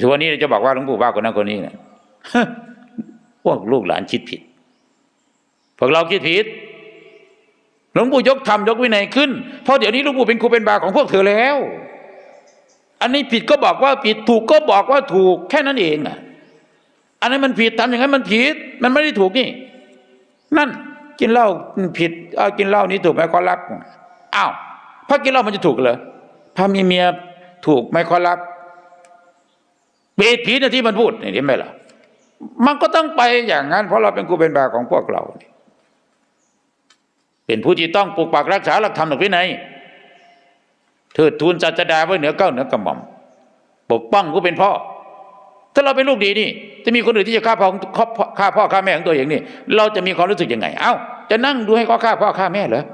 ทุกวันนี้จะบอกว่าหลวงปู่บ้าคนนั้นคนนี้เนี่ยพวกลูกหลานคิดผิด พวกเราคิดผิด หลวงปู่ยกธรรมยกวินัยขึ้น เพราะเดี๋ยวนี้หลวงปู่เป็นครูเป็นบาของพวกเธอแล้ว อันนี้ผิดก็บอกว่าผิดถูกก็บอกว่าถูกแค่นั้นเองอะ อันนั้นมันผิดทำอย่างนั้นมันผิด มันไม่ได้ถูกนี่ นั่นกินเหล้าผิดเอากินเหล้านี้ถูกไหมขอรับ อ้าวพระกินเหล้ามันจะถูกเหรอพระมีเมียถูกไหมขอรับ เบสผีนะที่มันพูดเห็นไหมล่ะ มันก็ต้องไปอย่างนั้น เพราะเราเป็นครูเป็นบาของพวกเรา เป็นผู้ที่ต้องปกปักรักษาหลักธรรมหลักวินัยเทิดทูนศาสดาไว้เหนือเก้าเหนือกระหม่อมปกป้องผู้เป็นพ่อ ถ้าเราเป็นลูกดีนี่ จะมีคนอื่นที่จะฆ่าพ่อฆ่าพ่อฆ่าแม่ของตัวเองนี่ เราจะมีความรู้สึกยังไง เอ้า จะนั่งดูให้เขาฆ่าพ่อฆ่าแม่เหรอ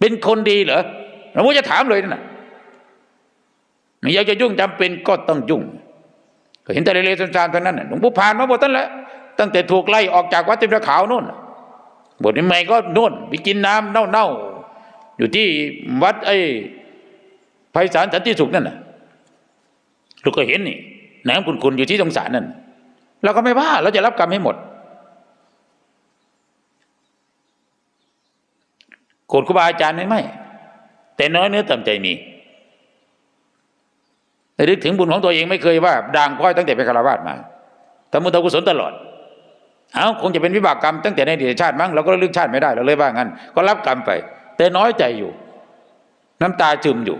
เป็นคนดีเหรอเราจะถามเลยนะ ไม่อยากจะยุ่งจำเป็นก็ต้องยุ่ง ก็เห็นแต่เลเลสานๆเท่านั้นน่ะหลวงปู่ผ่านมาหมดตั้งแล้วตั้งแต่ถูกไล่ออกจากวัดเต็มระขาวโน่นน่ะบทใหม่ก็โน่นไปกินน้ำเน่าๆอยู่ที่วัดไอ้ไพศาลสันติสุขนั่นน่ะลูกก็เห็นนี่น้ำคุณๆอยู่ที่สงสารนั่นเราก็ไม่ว่าเราจะรับกรรมให้หมดโกรธครูบาอาจารย์ไหมไม่แต่น้อยเนื้อต่ำใจมี แต่นึกถึงบุญของตัวเองไม่เคยว่าด่างพ้อยตั้งแต่เป็นคารวาสมาทำบุญทำกุศลตลอดเอาคงจะเป็นวิบากกรรมตั้งแต่ในอดีตชาติมั้งเราก็เลือกชาติไม่ได้เราเลยว่างั้น ก็รับกรรมไป แต่น้อยใจอยู่ น้ำตาจึมอยู่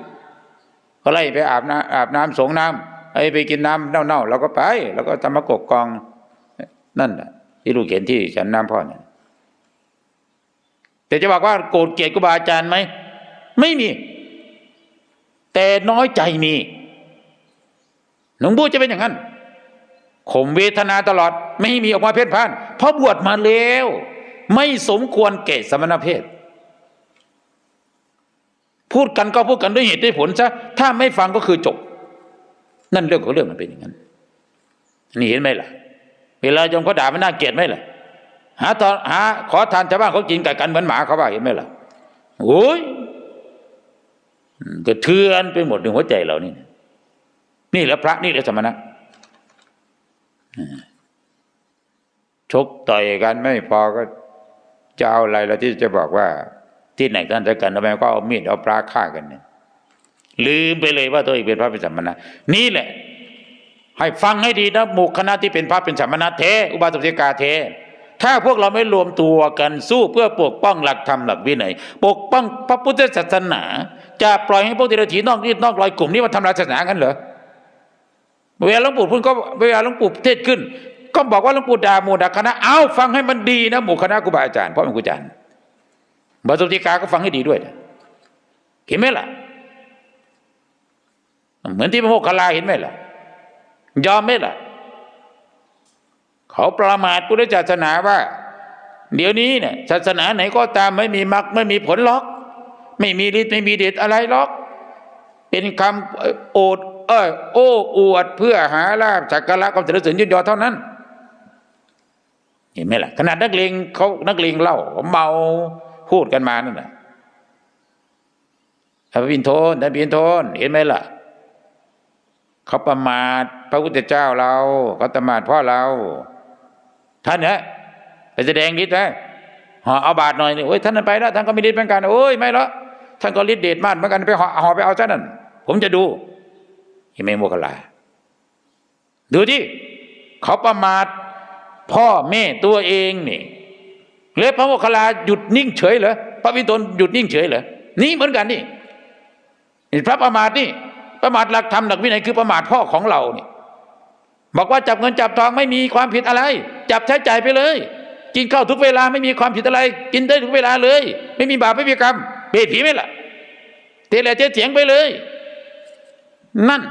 ก็ไล่ไปอาบน้ำอาบน้ำสงน้ำไอ้ไปกินน้ำเน่าๆเราก็ไปแล้วก็ทำมากกกองนั่นแหละที่ลูกเห็นที่ฉันน้ำพ่อเนี่ยแต่จะบอกว่าโกรธเกลียดครูบาอาจารย์ไหมไม่มี แต่น้อยใจมี หลวงปู่จะเป็นอย่างนั้นข่มเวทนาตลอดไม่ให้มีออกมาเพ่นพ่าน เพราะบวชมาแล้ว ไม่สมควรแก่สมณเพศ พูดกันก็พูดกันด้วยเหตุด้วยผลซะถ้าไม่ฟังก็คือจบ นั่นเรื่องของเรื่องมันเป็นอย่างนั้น นี่เห็นไหมล่ะ เวลาโยมเขาด่ามันน่าเกลียดไหมล่ะ หาตอนหา ขอทานชาวบ้านเขากินกัดกันเหมือนหมาเขาว่าเห็นไหมล่ะโอ้ยก็เทือนไปหมดในหัวใจเรานี่นี่ นี่แหละพระนี่แหละสมณะชกต่อยกันไม่พอก็จะเอาอะไรแล้วที่จะบอกว่า ที่ไหนท่านจะกันทำไมก็เอามีดเอาปลาฆ่ากันเนี่ยลืมไปเลยว่าตัวเองเป็นพระเป็นสมณะนี่แหละ ให้ฟังให้ดีนะหมู่คณะที่เป็นพระเป็นสมณะเท อุบาสกกาเท ถ้าพวกเราไม่รวมตัวกันสู้เพื่อปกป้องหลักธรรมหลักวินัยปกป้องพระพุทธศาสนา จะปล่อยให้พวกเดรัจฉีนอกรีดนอกรอยกลุ่มนี้มาทำลายศาสนากันเหรอ เวลาหลวงปู่พูดก็เวลาหลวงปู่เทศขึ้น ก็บอกว่าหลวงปู่ด่าหมู่ด่าคณะเอาฟังให้มันดีนะหมู่คณะครูบาอาจารย์พ่อแม่ครูอาจารย์บาสุติกาก็ฟังให้ดีด้วยนะเห็นไหมล่ะ เหมือนที่พระโมคคัลลาเห็นไหมล่ะ ยอมไหมล่ะ เขาประมาทพุทธศาสนาว่า เดี๋ยวนี้เนี่ยศาสนาไหนก็ตามไม่มีมรรคไม่มีผลล็อก ไม่มีฤทธิ์ไม่มีเดชอะไรล็อก เป็นคำโอด เออโอ้อวดเพื่อหาลาบสักการะความเสริญเสริญยศยอเท่านั้น เห็นไหมล่ะ ขนาดนักเลงเขานักเลงเล่าเมาพูดกันมานั่นแหละพระพินโทนท่านพินโทนเห็นไหมล่ะเขาประมาทพระพุทธเจ้าเราเขาประมาทพ่อเรา ท่านเนี่ยไปแสดงฤทธิ์ไหมห่อเอาบาทหน่อยนี่โอ้ยท่านนั้นไปแล้วท่านก็มีฤทธิ์เหมือนกันโอ้ยไม่ละท่านก็ฤทธิ์เดชมากเหมือนกันไปห่อห่อไปเอาซะนั่นผมจะดู เห็นไหมโมกขลา ดูที่เขาประมาทพ่อแม่ตัวเองนี่เลยพระโมคคัลลาหยุดนิ่งเฉยเหรอพระวินทนหยุดนิ่งเฉยเหรอนี่เหมือนกันนี่พระประมาทนี่ประมาทหลักธรรมหลักวินัยคือประมาทพ่อของเรานี่บอกว่าจับเงินจับทองไม่มีความผิดอะไร จับใช้จ่ายไปเลย กินข้าวทุกเวลาไม่มีความผิดอะไร กินได้ทุกเวลาเลย ไม่มีบาปไม่มีกรรมเบผีไหมล่ะเทเลเทเสียงไปเลย นั่น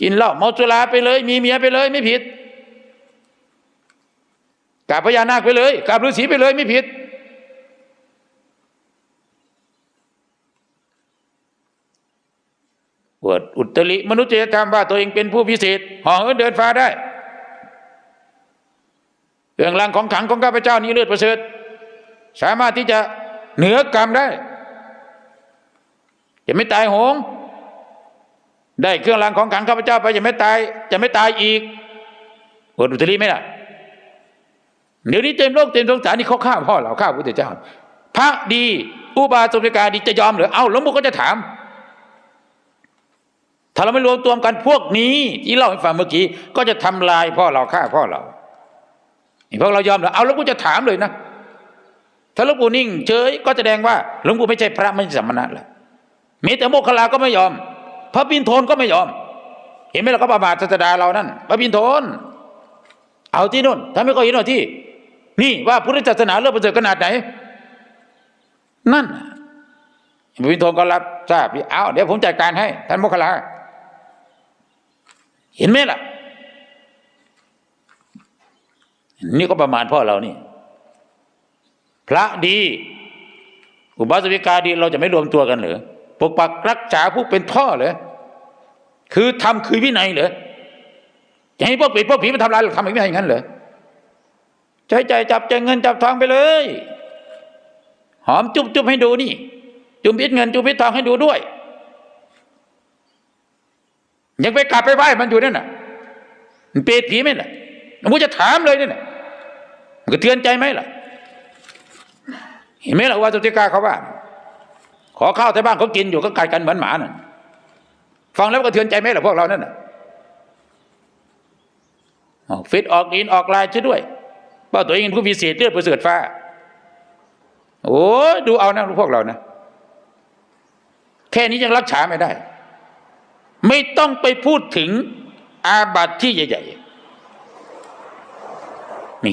กินเหล้าเมาสุราไปเลย มีเมียไปเลยไม่ผิดกราบพญานาคไปเลยกราบฤาษีไปเลยไม่ผิดอวดอุตริมนุษยธรรมว่าตัวเองเป็นผู้พิเศษห่อเหินเดินฟ้าได้เครื่องรางของขังของข้าพเจ้านี้เลือดประเสริฐสามารถที่จะเหนือกรรมได้ จะไม่ตายโหง ได้เครื่องรางของขังข้าพเจ้าไปจะไม่ตาย จะไม่ตายอีกอดอุตริไหมล่ะเดี๋ยวนี้เต็มโลกเต็มสงสารนี่เขาฆ่าพ่อเราฆ่าพระพุทธเจ้า พระดีอุบาสกกาดีจะยอมหรือเอ้าหลวงปู่ก็จะถาม ถ้าเราไม่รวมตัวกันพวกนี้ที่เล่าให้ฟังเมื่อกี้ ก็จะทำลายพ่อเราฆ่าพ่อเราพวกเรายอมหรือเอาหลวงปู่จะถามเลยนะถ้าหลวงปู่นิ่งเฉยก็แสดงว่าหลวงปู่ไม่ใช่พระไม่ใช่สมณะแล้วมีแต่โมคคลาก็ไม่ยอม พระปินโทนก็ไม่ยอม เห็นไหมล่ะก็ประมาทศาสดาเรานั่นพระปินโทน เอาที่นู่นถ้าไม่ก็เห็นเอาที่ นี่ว่าพุทธศาสนาเลิศประเสริฐขนาดไหน นั่นพระปินโทนก็รับทราบเอาเดี๋ยวผมจัดการให้ ท่านโมคคลาเห็นไหมล่ะ นี่ก็ประมาณพ่อเรานี่ พระดี อุบาสิกาดีเราจะไม่รวมตัวกันหรือ ปกปักรักษาผู้เป็นพ่อเหรอคือทำคือวินัยเหรอจะให้พวกปิดพวกผีมาทำลายเราทำไม่ได้อย่างนั้นเหรอใช้ใจจับใจเงินจับทองไปเลย หอมจุบจุบให้ดูนี่ จุบพิษเงิน จุบพิษทองให้ดูด้วย ยังไปกราบไปไหว้มันอยู่นั่นน่ะ มันเปรตผีไหมล่ะหลวงพ่อจะถามเลยนี่น่ะมันก็เตือนใจไหมล่ะ เห็นไหมล่ะว่าตุติกาเขาว่า ขอข้าวที่บ้านเขากินอยู่ก็กัดกันเหมือนหมาน่ะฟังแล้วก็เตือนใจไหมล่ะพวกเรานั่นน่ะออกฟิตออกดินออกลายช่วยด้วยว่าตัวเองเป็นผู้พิเศษเลือดประเสริฐฟ้า โอ้ยดูเอานะพวกเรานะ แค่นี้ยังรักษาไม่ได้ ไม่ต้องไปพูดถึงอาบัติที่ใหญ่ๆ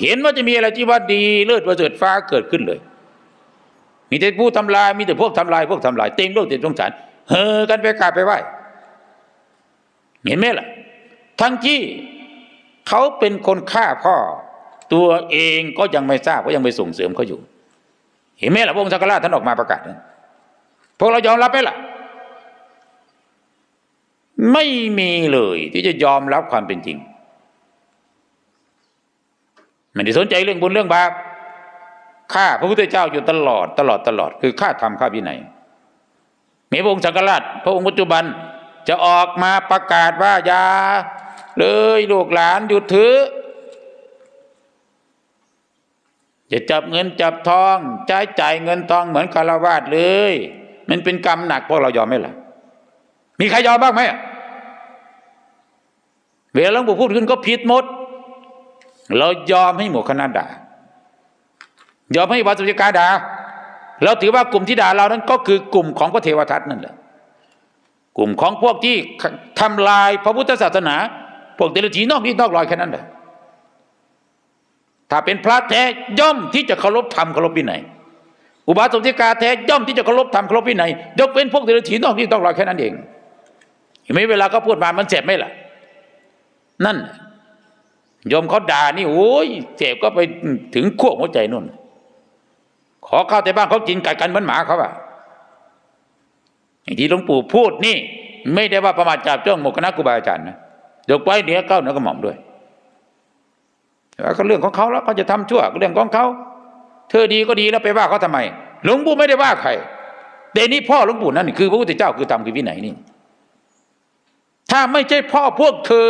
เห็นว่าจะมีอะไรที่ว่าดีเลิศประเสริฐฟ้าเกิดขึ้นเลย มีแต่ผู้ทำลายมีแต่พวกทำลายพวกทำลายเต็มโลกเต็มสงสารเฮอกันไปกราบไปไหว้เห็นไหมล่ะ ทั้งที่เขาเป็นคนฆ่าพ่อ ตัวเองก็ยังไม่ทราบก็ยังไปส่งเสริมเขาอยู่ เห็นไหมล่ะพระองค์สักการะท่านออกมาประกาศนะพวกเรายอมรับไหมล่ะ ไม่มีเลยที่จะยอมรับความเป็นจริงไม่ได้สนใจเรื่องบุญเรื่องบาป ข้าพระพุทธเจ้าอยู่ตลอดตลอดตลอด คือข้าทำข้าวินัยมีพระองค์สังฆราชพระองค์ปัจจุบันจะออกมาประกาศว่าอย่าเลยลูกหลานหยุดถือ จะจับเงินจับทองใช้จ่ายเงินทองเหมือนคารวาสเลย มันเป็นกรรมหนักพวกเรายอมไหมล่ะ มีใครยอมบ้างไหมเวลาหลวงปู่พูดขึ้นก็ผิดหมด เรายอมให้หมู่คณะด่า ยอมให้วัดสุจกาด่าเราถือว่ากลุ่มที่ด่าเรานั้นก็คือกลุ่มของพระเทวทัตนั่นแหละกลุ่มของพวกที่ทำลายพระพุทธศาสนา พวกเดรัจฉีนอกนี่นอกรอยแค่นั้นแหละถ้าเป็นพระแท้ย่อมที่จะเคารพธรรมเคารพวินัยอุบาสกกาแท้ย่อมที่จะเคารพธรรมเคารพวินัยยกเว้นพวกเดรัจฉีนอกนี่นอกรอยแค่นั้นเองเห็นไหมเวลาเขาพูดมามันเจ็บไหมล่ะ นั่นยมเขาด่านี่โอ้ยเจ็บก็ไปถึงขั้วหัวใจนู่น ขอข้าวแต่บ้านเขากินไก่กันเหมือนหมาเขาอะอย่างที่หลวงปู่พูดนี่ ไม่ได้ว่าประมาทจับจ้องหมกคณะครูบาอาจารย์นะยกไว้เหนือเก้าเหนือกระหม่อมด้วยแต่ก็เรื่องของเขาแล้วเขาจะทำชั่วก็เรื่องของเขาเธอดีก็ดีแล้วไปว่าเขาทำไม หลวงปู่ไม่ได้ว่าใครแต่นี่พ่อหลวงปู่นั่นคือพระพุทธเจ้าคือธรรมคือวินัยนี่ ถ้าไม่ใช่พ่อพวกเธอ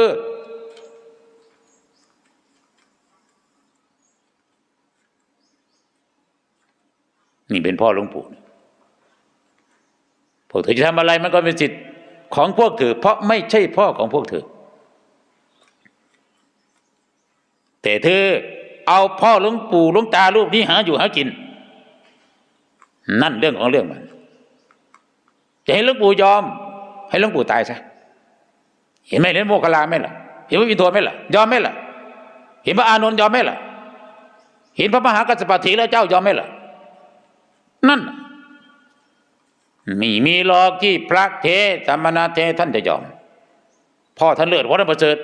นี่เป็นพ่อหลวงปู่พวกเธอจะทำอะไรมันก็เป็นสิทธิ์ของพวกเธอเพราะไม่ใช่พ่อของพวกเธอ แต่เธอเอาพ่อหลวงปู่หลวงตาลูกนี้หาอยู่หากิน นั่นเรื่องของเรื่องมัน จะให้หลวงปู่ยอม ให้หลวงปู่ตายซะเห็นไหมเห็นโมคคลาไหมล่ะ เห็นพระวินโทไหมล่ะ ยอมไหมล่ะ เห็นพระอานนท์ยอมไหมล่ะ เห็นพระมหากัสสปะเถระเจ้ายอมไหมล่ะ นั่น มีมีหรอกที่พระเทสมณเทท่านจะยอม พ่อท่านเลิศวัดประเสริฐ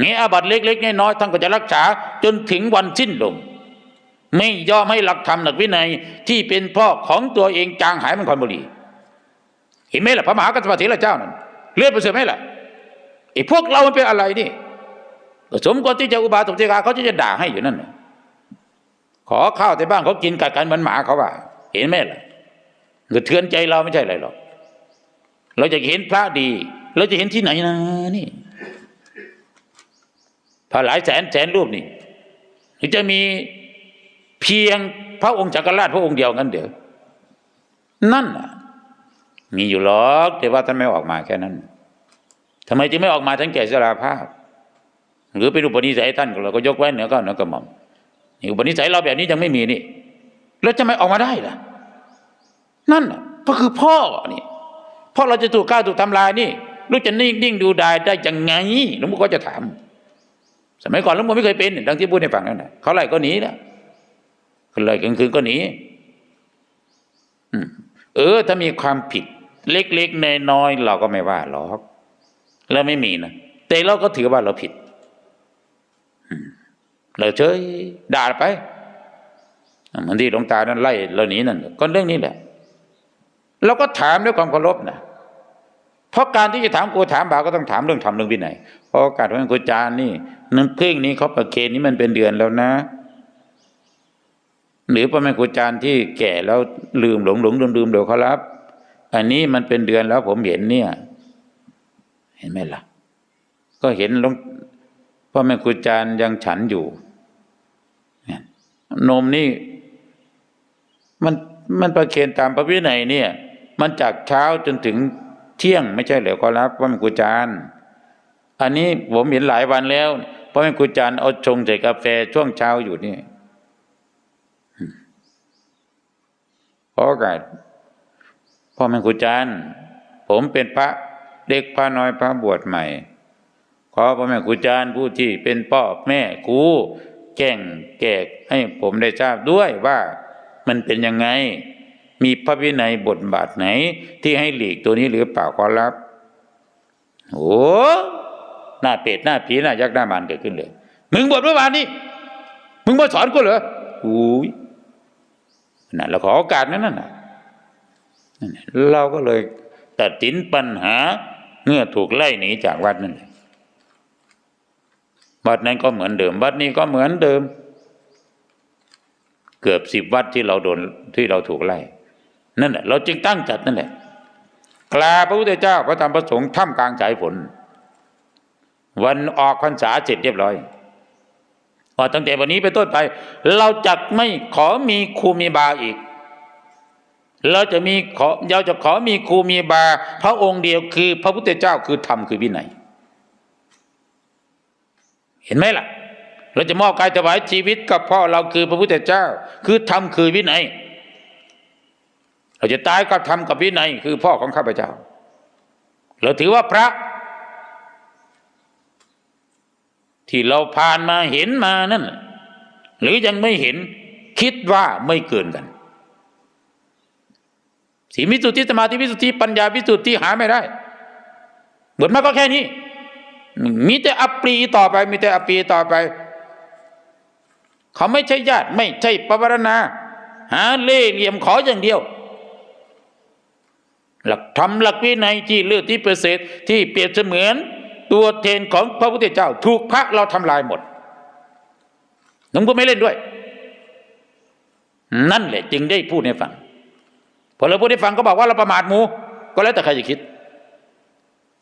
เงี้ยอาบัตเล็กๆน้อยๆท่านก็จะรักษาจนถึงวันสิ้นลมไม่ยอมให้หลักธรรมหลักวินัยที่เป็นพ่อของตัวเองจางหายมันคอนบุรีเห็นไหมล่ะพระมหากัสสปะเถระเจ้านั่นเลือดประเสริฐไหมล่ะไอ้พวกเรามันเป็นอะไรนี่สมควรที่จะอุบาสกเจกาเขาจะจะด่าให้อยู่นั่นขอข้าวแต่บ้านเขากินกัดกันเหมือนหมาเขาว่า เห็นไหมล่ะกระเทือนใจเราไม่ใช่อะไรหรอกเราจะเห็นพระดี เราจะเห็นที่ไหนนะนี่ถ้าหลายแสนแสนรูปนี่หรือจะมีเพียงพระองค์จักรราชพระองค์เดียวกันเดี๋ยวนั่นมีอยู่หรอกแต่ว่าท่านไม่ออกมาแค่นั้นทำไมจึงไม่ออกมาทั้งแก่สราภาพ หรือเป็นอุปนิสัยท่านเราก็ยกไว้เหนือก็เหนือกระหม่อมอุปนิสัยเราแบบนี้ยังไม่มีนี่ แล้วจะไม่ออกมาได้ล่ะ นั่นก็คือพ่อนี่พ่อเราจะถูกฆ่าถูกทำลายนี่ ลูกจะนิ่งนิ่งดูได้ได้ยังไงหลวงพ่อก็จะถาม สมัยก่อนหลวงพ่อไม่เคยเป็นดังที่พูดให้ฟังนั่นแหะเขาไล่ก็หนีนะเขาไล่กลางคืนก็หนีเออ ถ้ามีความผิด เล็กๆนน้อยๆเราก็ไม่ว่าหรอกแล้วไม่มีนะแต่เราก็ถือว่าเราผิดเราเฉยด่าไป เหมือนที่หลวงตานั้นไล่เราหนีนั่นก็เรื่องนี้แหละ เราก็ถามด้วยความเคารพนะเพราะการที่จะถามกูถามบาก็ต้องถามเรื่องธรรมเรื่องวินัยเพราะกาสของครูจารย์นี่น้ำพึ่งนี้เขาประเคนนี้มันเป็นเดือนแล้วนะ หรือพ่อแม่ครูอาจารย์ที่แก่แล้วลืมหลงหลงลืมลืมเดี๋ยวเขารับ อันนี้มันเป็นเดือนแล้วผมเห็นเนี่ย เห็นไหมล่ะ ก็เห็นหลวงพ่อแม่ครูอาจารย์ยังฉันอยู่เนี่ยนมนี่ มันมันประเคนตามพระวินัยเนี่ย มันจากเช้าจนถึงเที่ยงไม่ใช่เหรอขอรับพ่อแม่ครูอาจารย์อันนี้ผมเห็นหลายวันแล้วพ่อแม่ครูอาจารย์เอาชงใส่กาแฟช่วงเช้าอยู่นี่ขอโอกาสพ่อแม่ครูอาจารย์ผมเป็นพระเด็กพระน้อยพระบวชใหม่ ขอพ่อแม่ครูอาจารย์ผู้ที่เป็นพ่อแม่ครูแก่งแกกให้ผมได้ทราบด้วยว่า มันเป็นยังไง มีพระวินัยบทบาทไหน ที่ให้หลีกตัวนี้หรือเปล่าขอรับโอ้หน้าเป็ดหน้าผีหน้ายักษ์หน้ามารเกิดขึ้นเลย มึงบวชเมื่อวานนี้มึงมาสอนกูเหรออุ้ยนั่นเราขอโอกาสนั้นน่ะนั่นน่ะเราก็เลยตัดสินปัญหาเมื่อถูกไล่หนีจากวัดนั่นเลยวัดนั้นก็เหมือนเดิม วัดนี้ก็เหมือนเดิม เกือบสิบวัดที่เราโดนที่เราถูกไล่นั่นแหละเราจึงตั้งจัดนั่นแหละกราพระพุทธเจ้าพระธรรมพระสงฆ์ท่ามกลางสายฝนวันออกพรรษาเสร็จเรียบร้อยพอตั้งแต่วันนี้ไปต้นไป เราจะไม่ขอมีครูมีบาอีก เราจะมีขอเราจะขอมีครูมีบา พระองค์เดียวคือ พระพุทธเจ้าคือธรรมคือวินัย เห็นไหมล่ะ เราจะมอบกายถวายชีวิตกับพ่อเราคือพระพุทธเจ้า คือธรรมคือวินัยเราจะตายกับธรรมกับวินัยคือพ่อของข้าพเจ้า เราถือว่าพระ ที่เราผ่านมาเห็นมานั่นหรือยังไม่เห็นคิดว่าไม่เกินกันสีมิสุทธิสมาธิวิสุทธิปัญญาวิสุทธิหาไม่ได้บทมาก็แค่นี้ มีแต่อัปรีต่อไป มีแต่อัปรีต่อไป เขาไม่ใช่ญาติไม่ใช่ปวารณา หาเล่ห์เหลี่ยมขออย่างเดียว หลักธรรมหลักวินัยที่เลือดที่เปรเสฐที่เปรียบเสมือน ตัวเทนของพระพุทธเจ้า ถูกพระเราทำลายหมดหลวงพ่อไม่เล่นด้วย นั่นแหละ จึงได้พูดให้ฟังพอเราพูดให้ฟังก็บอกว่าเราประมาทหมูก็แล้วแต่ใครจะคิด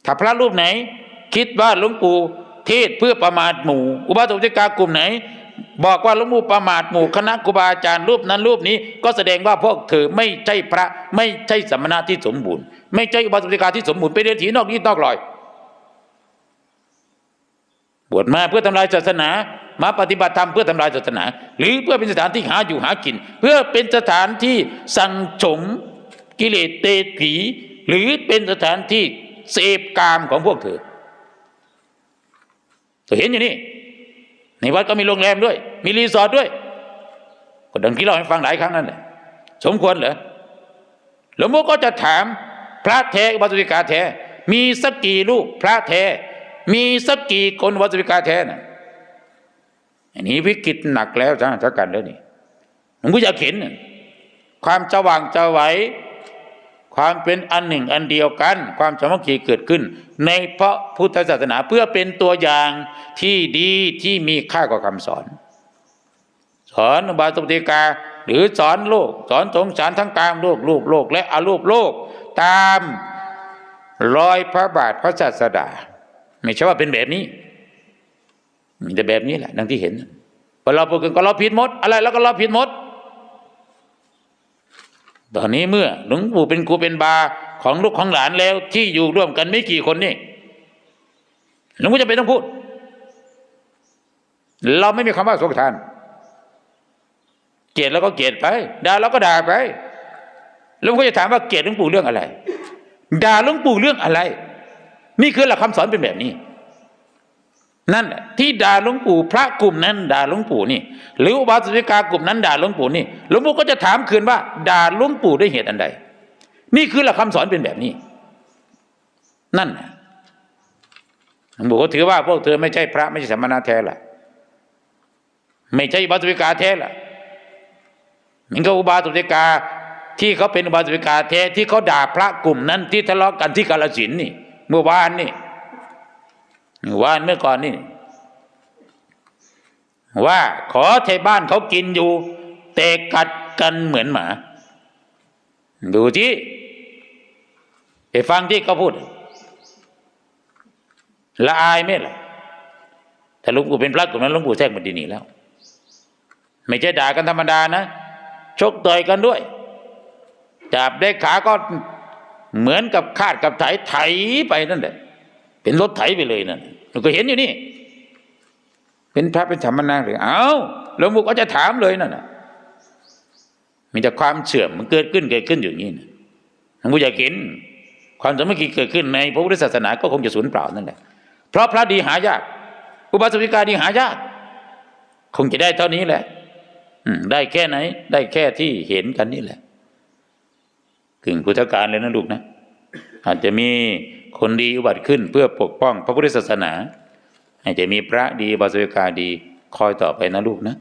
ถ้าพระรูปไหน คิดว่าหลวงปู่เทศเพื่อประมาทหมู่ อุบาสกกากลุ่มไหน บอกว่าหลวงปู่ประมาทหมู่คณะครูบาอาจารย์รูปนั้นรูปนี้ ก็แสดงว่าพวกเธอไม่ใช่พระ ไม่ใช่สมณะที่สมบูรณ์ ไม่ใช่อุบาสกกาที่สมบูรณ์เป็นเดรัจฉีนอกนี้นอกลอย บวชมาเพื่อทำลายศาสนา มาปฏิบัติธรรมเพื่อทำลายศาสนา หรือเพื่อเป็นสถานที่หาอยู่หากิน เพื่อเป็นสถานที่สังสมกิเลสเตผีหรือเป็นสถานที่เสพกามของพวกเธอเธอเห็นอย่างนี้ ในวัดก็มีโรงแรมด้วย มีรีสอร์ทด้วยก็ดังที่เราให้ฟังหลายครั้งนั่นแหละสมควรเหรอหลวงพ่อก็จะถามพระแท้วัตุริกาแท้ มีสักกี่รูปพระแท้ มีสักกี่คนวัตุริกาแท้น่ะอันนี้วิกฤตหนักแล้วจ้าทักกันแล้วนี่หลวงพ่ออยากเห็นความจะว่างจะไหว ความเป็นอันหนึ่งอันเดียวกัน ความสามัคคีเกิดขึ้น ในพระพุทธศาสนาเพื่อเป็นตัวอย่างที่ดีที่มีค่ากว่าคำสอน สอนบาสกติกาหรือสอนโลก สอนสงสารทั้งกลางโลกรูปโลก และอรูปโลก ตามรอยพระบาทพระศาสดา ไม่ใช่ว่าเป็นแบบนี้มีแต่แบบนี้แหละดังที่เห็นพอเราพูดกันก็เราผิดหมด อะไรแล้วก็เราผิดหมด ตอนนี้เมื่อหลวงปู่เป็นครูเป็นบาของลูกของหลานแล้ว ที่อยู่ร่วมกันไม่กี่คนนี่หลวงปู่จะเป็นต้องพูด เราไม่มีคำว่าสงทาน เกลียดแล้วก็เกลียดไปด่าแล้วก็ด่าไปแล้วก็จะถามว่าเกลียดหลวงปู่เรื่องอะไรด่าหลวงปู่เรื่องอะไร นี่คือหลักคำสอนเป็นแบบนี้ นั่นที่ด่าหลวงปู่พระกลุ่มนั้นด่าหลวงปู่นี่ หรืออุบาสิกากลุ่มนั้นด่าหลวงปู่นี่หลวงปู่ก็จะถามคืนว่าด่าหลวงปู่ด้วยเหตุอันใด นี่คือหลักคำสอนเป็นแบบนี้ นั่นหลวงปู่ก็ถือว่าพวกเธอไม่ใช่พระไม่ใช่สมณะแท้ละไม่ใช่อุบาสิกาแท้ละมันก็อุบาสิกาที่เขาเป็นอุบาสิกาแท้ที่เขาด่าพระกลุ่มนั้นที่ทะเลาะกันที่กาลสินนี่ เมื่อวานนี่ วานเมื่อก่อนนี่ ว่าขอไทยบ้านเขากินอยู่ แต่กัดกันเหมือนหมา ดูที่ไปฟังที่เขาพูด ละอายไหมล่ะถ้าลุงปู่เป็นพระกลุ่มนั้นลุงปู่แทรกมันดีนีแล้ว ไม่ใช่ด่ากันธรรมดานะชกต่อยกันด้วย จับได้ขาก็เหมือนกับคาดกับไถไถไปนั่นแหละ เป็นรถไถไปเลยนั่นเราก็เห็นอยู่นี่ เป็นพระเป็นธรรมนาหรือเอาหลวงปู่ก็จะถามเลยนั่นน่ะมีแต่ความเสื่อมมันเกิดขึ้นเกิดขึ้นอยู่อย่างนี้นะหลวงปู่อยากเห็นความสามัคคีเกิดขึ้นในพระพุทธศาสนาก็คงจะสูญเปล่านั่นแหละเพราะพระดีหายาก อุบาสกิกาดีหายาก คงจะได้เท่านี้แหละอืได้แค่ไหน ได้แค่ที่เห็นกันนี่แหละกึ่งพุทธการเลยนะลูกนะ อาจจะมี คนดีอุบัติขึ้นเพื่อปกป้องพระพุทธศาสนาอาจจะมีพระดีบาสวิกาดีคอยต่อไปนะลูกนะ